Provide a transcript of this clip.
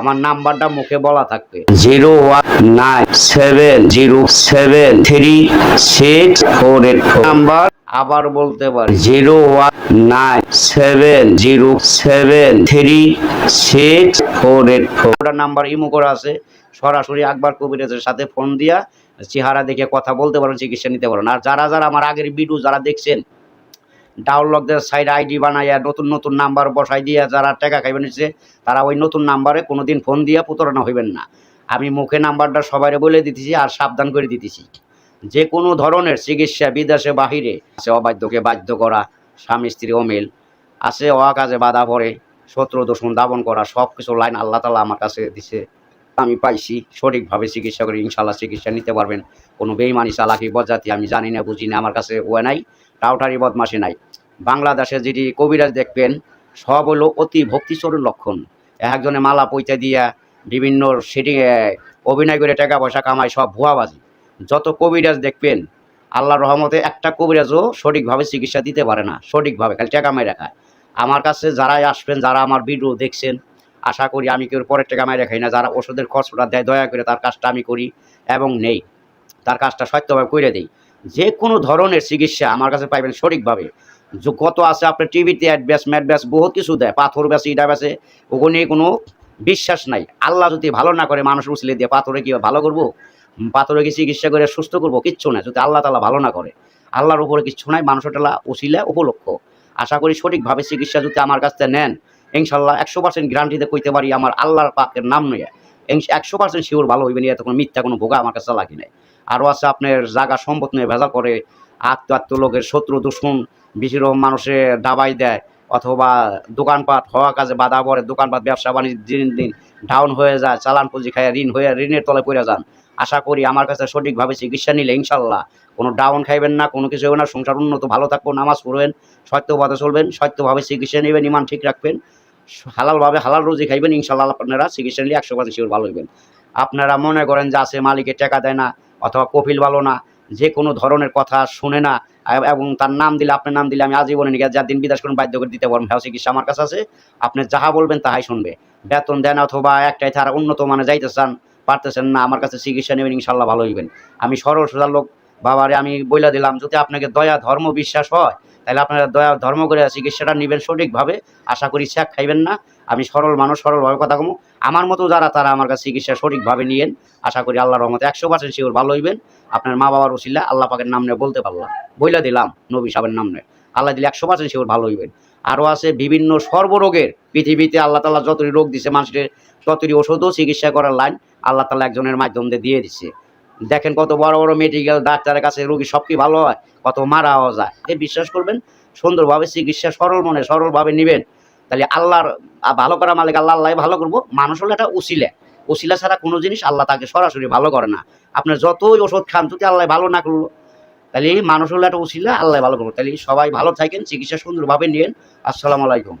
আমার নাম্বারটা মুখে বলা থাকবে। Zero one nine seven zero seven three six four eight number আবার বলতে পারি। Zero one nine seven zero seven three six four eight four. Number imo করা আছে। সরাসরি আকবর কবিরাজের সাথে ফোন দিয়া চেহারা দেখে কথা বলতে পারেন চিকিৎসা নিতে পারেন। আর যারা যারা আমার আগের ভিডিও যারা দেখছেন ডাউনলোডদের সাইড আইডি বানাইয়া নতুন নতুন নাম্বার বসাই দিয়া যারা টাকা খাইবেন নিচ্ছে তারা ওই নতুন নাম্বারে কোনোদিন ফোন দিয়া প্রতারণা হইবেন না। আমি মুখে নাম্বারটা সবাই বলে দিতেছি আর সাবধান করে দিতেছি। যে কোনো ধরনের চিকিৎসা বিদেশে, বাহিরে আছে অবাধ্যকে বাধ্য করা, স্বামী, স্ত্রী, অমিল, আছে অকাজে বাধা পড়ে শত্রু দূষণ দাবন করা সব কিছু লাইন আল্লাহ তালা আমার কাছে দিছে। আমি পাইছি, সঠিকভাবে চিকিৎসা করে ইনশাল্লাহ চিকিৎসা নিতে পারবেন। কোনো বেইমানি চালাকি বজাতি আমি জানি না, বুঝি না, আমার কাছে ও নাই টাউটারি বদমাসি নাই। বাংলাদেশে যেটি কবিরাজ দেখবেন, সব হলো অতি ভক্তিচরণ লক্ষণ। একজনে মালা পৈতে দিয়া বিভিন্ন সেটিংয়ে অভিনয় করে টাকা পয়সা কামায়, সব ভুয়াবাজি। যত কবিরাজ দেখবেন, আল্লাহর রহমতে একটা কবিরাজও সঠিকভাবে চিকিৎসা দিতে পারে না, সঠিকভাবে, খালি টাকা মাই রাখায় আমার কাছে যারাই আসবেন, যারা আমার ভিডিও দেখছেন আশা করি আমি কেউ পরের টাকা মাই রাখাই না। যারা ওষুধের খরচটা দেয়, দয়া করে তার কাজটা আমি করি এবং নেই। তার কাজটা সত্যভাবে করে দিই। যে কোনো ধরনের চিকিৎসা আমার কাছে পাইবেন সঠিকভাবে। কত আছে, আপনার টিভিতে অ্যাড ব্যাস ম্যাট ব্যাস বহুত কিছু দেয়। পাথর ব্যাস ইটা ব্যাসে ওখানে কোনো বিশ্বাস নাই। আল্লাহ যদি ভালো না করে মানুষ উছলে দিয়ে পাথরে কি ভালো করব? পাথরে কি চিকিৎসা করে সুস্থ করব? কিচ্ছু না যদি আল্লাহ তালা ভালো না করে, আল্লাহর উপরে কিচ্ছু নাই, মানুষের টালা উচিলে উপলক্ষ। আশা করি সঠিকভাবে চিকিৎসা যদি আমার কাছ থেকে নেন ইনশাল্লাহ একশো পার্সেন্ট গ্যারান্টিতে কইতে পারি আমার আল্লাহর পাকের নাম নয়। একশো পার্সেন্ট শিওর ভালো হইবে না এত কোনো মিথ্যা, কোনো ভোগা আমার কাছে লাগি নাই। আরও আছে আপনার জায়গা সম্পদ নিয়ে ভেজা করে আত্ম আত্ম লোকের শত্রু, দুশ্মন বেশির মানুষে দাবাই দেয়, অথবা দোকানপাট হওয়া কাজে বাধা পড়ে, দোকানপাট, ব্যবসা, বাণিজ্য, দিন দিন ডাউন হয়ে যায়, চালান পুঁজি খায়, ঋণ হয়ে, ঋণের তলে পড়ে যান। আশা করি আমার কাছে সঠিকভাবে চিকিৎসা নিলে ইনশাল্লাহ কোনো ডাউন খাইবেন না, কোনো কিছু হবে না, সংসার উন্নত, ভালো থাকব, নামাজ পড়বেন সত্যভাবে চলবেন, সত্যভাবে চিকিৎসা নেবেন ইমান ঠিক রাখবেন। হালালভাবে হালাল রুজি খাইবেন, ইনশাল্লাহ আপনারা চিকিৎসা নিলে একশো পার্সেন্ট শিওর ভালো হইবেন। আপনারা মনে করেন যে আছে মালিকে টাকা দেয় না অথবা কপিল ভালো না, যে কোনো ধরনের কথা শুনে না, এবং তার নাম দিলে, আপনার নাম দিলে আমি আজীবনে নিয়ে যার দিন বিদেশ করুন, বাধ্য করে দিতে পারবেন হ্যাঁ চিকিৎসা আমার কাছে আছে, আপনি যাহা বলবেন তাহাই শুনবে। বেতন দেন অথবা একটাই তারা উন্নত মানে যাইতে চান, পারতেছেন না, আমার কাছে চিকিৎসা নেবেন, ইনশাল্লাহ ভালো হইবেন। আমি সরল সোজা লোক, বাবারে আমি বইলা দিলাম, যদি আপনাকে দয়া, ধর্ম, বিশ্বাস হয় তাহলে আপনারা দয়া, ধর্ম করে চিকিৎসাটা নেবেন সঠিকভাবে। আশা করি ছ্যাক খাইবেন না। আমি সরল মানুষ, সরলভাবে কথা কমু। আমার মতো যারা, তারা আমার কাছে চিকিৎসা সঠিকভাবে নিয়েন। আশা করি আল্লাহর রহমতে একশো পার্সেন্ট শিওর ভালো হইবেন। আপনার মা বাবার উচিল্লা আল্লাহ পাকের নাম নিয়ে বলতে পারলাম। বইলা দিলাম নবী সাহেবের নাম নিয়ে। আল্লাহ দিলে একশো পার্সেন্ট শিওর ভালো হইবেন। আরও আছে বিভিন্ন সর্বরোগের পৃথিবীতে আল্লাহ তালা যতই রোগ দিছে মানুষের, ততই ওষুধও চিকিৎসা করার লাইন আল্লাহ তালা একজনের মাধ্যম দিয়ে দিয়ে দিচ্ছে দেখেন কত বড় বড় মেডিকেল ডাক্তারের কাছে রোগী সব কি ভালো হয়, কত মারাও যায়। এ বিশ্বাস করবেন? সুন্দরভাবে চিকিৎসা সরল মনে, সরলভাবে নেবেন। তাহলে আল্লাহর ভালো করা মালিক আল্লাহ আল্লাহ ভালো করব। মানুষ হলো একটা উসিলা। উসিলা ছাড়া কোনো জিনিস আল্লাহ তাকে সরাসরি ভালো করে না। আপনার যতই ওষুধ খান, যদি আল্লাহ ভালো না করল তাহলে মানুষ হলো একটা উসিলা, আল্লাহ ভালো করব। তাহলে সবাই ভালো থাকেন, চিকিৎসা সুন্দরভাবে নিয়েন। আসসালামু আলাইকুম।